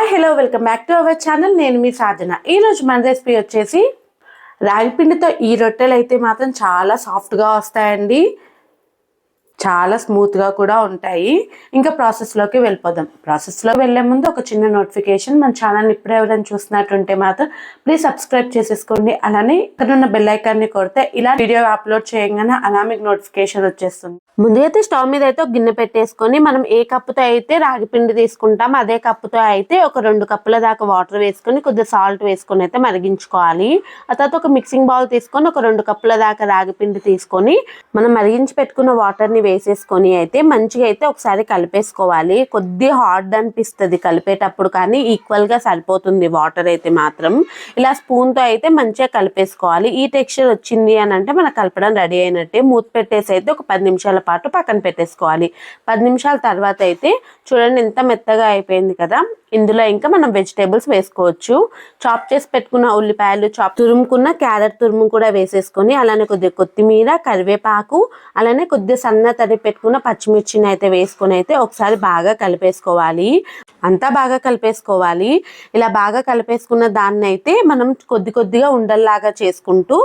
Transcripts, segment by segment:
Hi hello welcome back to our channel నేను మీ సాధన ఈరోజు మన రెసిపీ వచ్చేసి రాగిపిండితో ఈ రొట్టెలు అయితే మాత్రం చాలా సాఫ్ట్గా వస్తాయండి. చాలా స్మూత్గా కూడా ఉంటాయి. ఇంకా ప్రాసెస్లోకి వెళ్ళిపోదాం. ప్రాసెస్లోకి వెళ్ళే ముందు ఒక చిన్న నోటిఫికేషన్ మన ఛానల్ని ఇప్పుడు ఎవరైనా చూసినట్టుంటే మాత్రం ప్లీజ్ సబ్స్క్రైబ్ చేసేసుకోండి. అలానే ఇక్కడ ఉన్న బెల్ ఐకాన్ని కొడితే ఇలా వీడియో అప్లోడ్ చేయగానే అలా మీకు నోటిఫికేషన్ వచ్చేస్తుంది. ముందుగా అయితే స్టవ్ మీద అయితే ఒక గిన్నె పెట్టేసుకొని మనం ఏ కప్పుతో అయితే రాగి పిండి తీసుకుంటాం అదే కప్పుతో అయితే ఒక రెండు కప్పుల దాకా వాటర్ వేసుకొని కొద్దిగా సాల్ట్ వేసుకొని అయితే మరిగించుకోవాలి. ఆ తర్వాత ఒక మిక్సింగ్ బౌల్ తీసుకొని ఒక రెండు కప్పుల దాకా రాగి పిండి తీసుకొని మనం మరిగించి పెట్టుకున్న వాటర్ని వేసేసుకొని అయితే మంచిగా అయితే ఒకసారి కలిపేసుకోవాలి. కొద్ది హార్డ్ అనిపిస్తుంది కలిపేటప్పుడు కానీ ఈక్వల్గా సరిపోతుంది వాటర్ అయితే మాత్రం. ఇలా స్పూన్తో అయితే మంచిగా కలిపేసుకోవాలి. ఈ టెక్స్చర్ వచ్చింది అని అంటే మనకు కలపడం రెడీ అయినట్టే. మూత పెట్టేసి అయితే ఒక పది నిమిషాల పాటు పక్కన పెట్టేసుకోవాలి. పది నిమిషాల తర్వాత అయితే చూడండి ఎంత మెత్తగా అయిపోయింది కదా. ఇందులో ఇంకా మనం వెజిటేబుల్స్ వేసుకోవచ్చు. చాప్ చేసి పెట్టుకున్న ఉల్లిపాయలు చాప్ తురుముకున్న క్యారెట్ తురుము కూడా వేసేసుకొని అలానే కొద్దిగా కొత్తిమీర కరివేపాకు అలానే కొద్దిగా సన్న తడి పెట్టుకున్న పచ్చిమిర్చిని అయితే వేసుకొని అయితే ఒకసారి బాగా కలిపేసుకోవాలి. అంతా బాగా కలిపేసుకోవాలి. ఇలా బాగా కలిపేసుకున్న దాన్ని అయితే మనం కొద్ది కొద్దిగా ఉండల్లాగా చేసుకుంటూ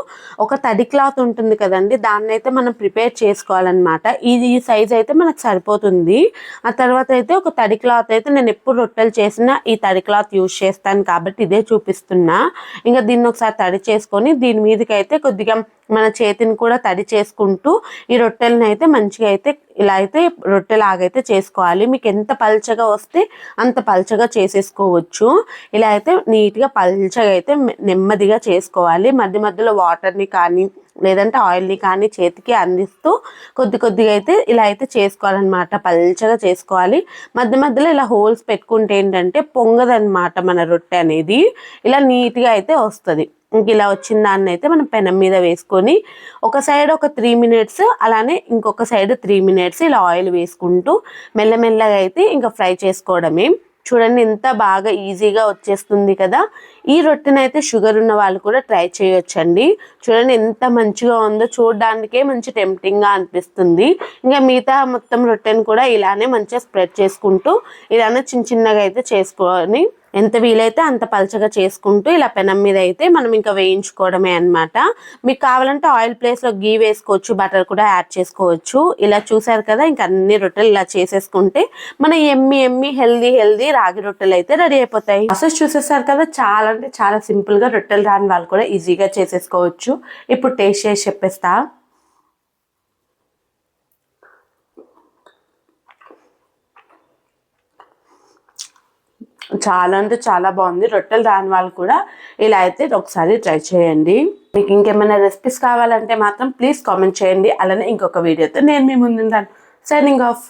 ఒక తడి క్లాత్ ఉంటుంది కదండి దాన్ని అయితే మనం ప్రిపేర్ చేసుకోవాలన్నమాట. ఇది ఈ సైజ్ అయితే మనకు సరిపోతుంది. ఆ తర్వాత అయితే ఒక తడి క్లాత్ అయితే నేను ఎప్పుడు రొట్టెలు చేసినా ఈ తడి క్లాత్ యూజ్ చేస్తాను కాబట్టి ఇదే చూపిస్తున్నా. ఇంకా దీన్ని ఒకసారి తడి చేసుకొని దీని మీదకి అయితే కొద్దిగా మన చేతిని కూడా తడి చేసుకుంటూ ఈ రొట్టెలను అయితే మంచిగా అయితే ఇలా అయితే రొట్టెలాగైతే చేసుకోవాలి. మీకు ఎంత పల్చగా వస్తే అంత పల్చగా చేసేసుకోవచ్చు. ఇలా అయితే నీట్గా పల్చగా అయితే నెమ్మదిగా చేసుకోవాలి. మధ్య మధ్యలో వాటర్ని కానీ లేదంటే ఆయిల్ని కానీ చేతికి అందిస్తూ కొద్ది కొద్దిగా అయితే ఇలా అయితే చేసుకోవాలన్నమాట. పల్చగా చేసుకోవాలి. మధ్య మధ్యలో ఇలా హోల్స్ పెట్టుకుంటే ఏంటంటే పొంగదనమాట మన రొట్టె అనేది. ఇలా నీట్గా అయితే వస్తుంది. ఇంక ఇలా వచ్చిన దాన్ని అయితే మనం పెనం మీద వేసుకొని ఒక సైడ్ ఒక త్రీ మినిట్స్ అలానే ఇంకొక సైడ్ త్రీ మినిట్స్ ఇలా ఆయిల్ వేసుకుంటూ మెల్లమెల్లగా అయితే ఇంకా ఫ్రై చేసుకోవడమే. చూడండి ఎంత బాగా ఈజీగా వచ్చేస్తుంది కదా. ఈ రొట్టెనైతే షుగర్ ఉన్న వాళ్ళు కూడా ట్రై చేయొచ్చండి. చూడండి ఎంత మంచిగా ఉందో చూడడానికే మంచి టెంప్టింగ్గా అనిపిస్తుంది. ఇంకా మిగతా మొత్తం రొట్టెని కూడా ఇలానే మంచిగా స్ప్రెడ్ చేసుకుంటూ ఇలానే చిన్న చిన్నగా అయితే చేసుకొని ఎంత వీలైతే అంత పలచగా చేసుకుంటూ ఇలా పెనం మీద అయితే మనం ఇంకా వేయించుకోవడమే అనమాట మీకు కావాలంటే ఆయిల్ ప్లేస్లో గీ వేసుకోవచ్చు బటర్ కూడా యాడ్ చేసుకోవచ్చు. ఇలా చూసారు కదా ఇంకా అన్ని రొట్టెలు ఇలా చేసేసుకుంటే మన ఎమ్మి ఎమ్మి హెల్దీ హెల్దీ రాగి రొట్టెలు అయితే రెడీ అయిపోతాయి. ప్రాసెస్ చూసేసారు కదా చాలా అంటే చాలా సింపుల్గా రొట్టెలు రాని వాళ్ళు కూడా ఈజీగా చేసేసుకోవచ్చు. ఇప్పుడు టేస్ట్ చేసి చెప్పేస్తా. చాలా అంటే చాలా బాగుంది. రొట్టెలు రాని వాళ్ళు కూడా ఇలా అయితే ఒకసారి ట్రై చేయండి. మీకు ఇంకేమైనా రెసిపీస్ కావాలంటే మాత్రం ప్లీజ్ కామెంట్ చేయండి. అలానే ఇంకొక వీడియోతో నేను మీ ముందుంటాను. Signing off